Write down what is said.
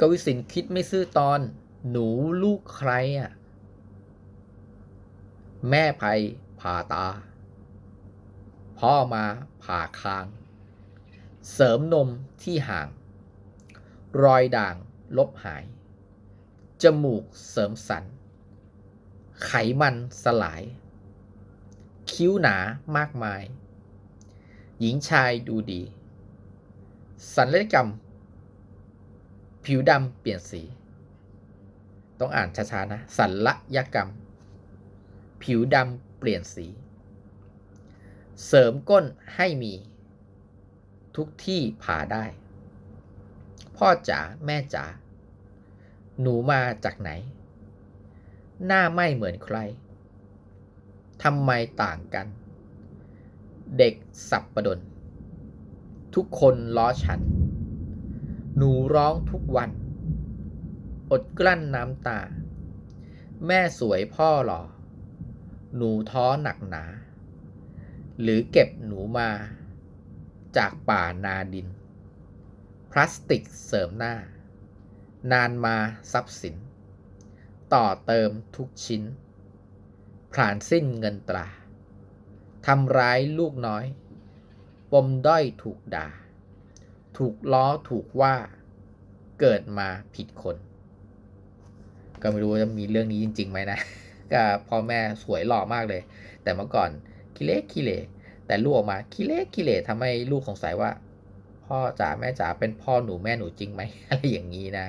กวิสินคิดไม่ซื่อตอน หนูลูกใครอะ แม่ภัยผ่าตา พ่อมาผ่าคาง เสริมนมที่ห่าง รอยด่างลบหาย จมูกเสริมสัน ไขมันสลาย คิ้วหนามากมาย หญิงชายดูดี สัญญกรรม ผิวดำเปลี่ยนสี ต้องอ่านช้าๆนะสัญลยกรรม ผิวดำเปลี่ยนสี เสริมก้นให้มี ทุกที่ผ่าได้ พ่อจ๋าแม่จ๋าหนูมาจากไหน หน้าไม่เหมือนใครทำไมต่างกัน เด็กสับประดน ทุกคนล้อฉัน หนูร้องทุกวัน อดกลั้นน้ำตา แม่สวยพ่อหล่อหนูท้อหนักหนา หรือเก็บหนูมา จากป่านาดิน พลาสติกเสริมหน้า นานมาทรัพย์สิน ต่อเติมทุกชิ้นผลานสิ้นเงินตราทำร้ายลูกน้อย ปมด้อยถูกด่า ถูกล้อถูกว่าเกิดมาผิดคน ก็ไม่รู้จะมีเรื่องนี้จริงๆไหมนะก็พ่อแม่สวยหล่อมากเลย แต่เมื่อก่อนคิเล็กคิเลแต่ลูกออกมาคิเล็กคิเลทำให้ลูกสงสัยว่า พ่อจ๋าแม่จ๋าเป็นพ่อหนูแม่หนูจริงไหมอะไรอย่างนี้นะ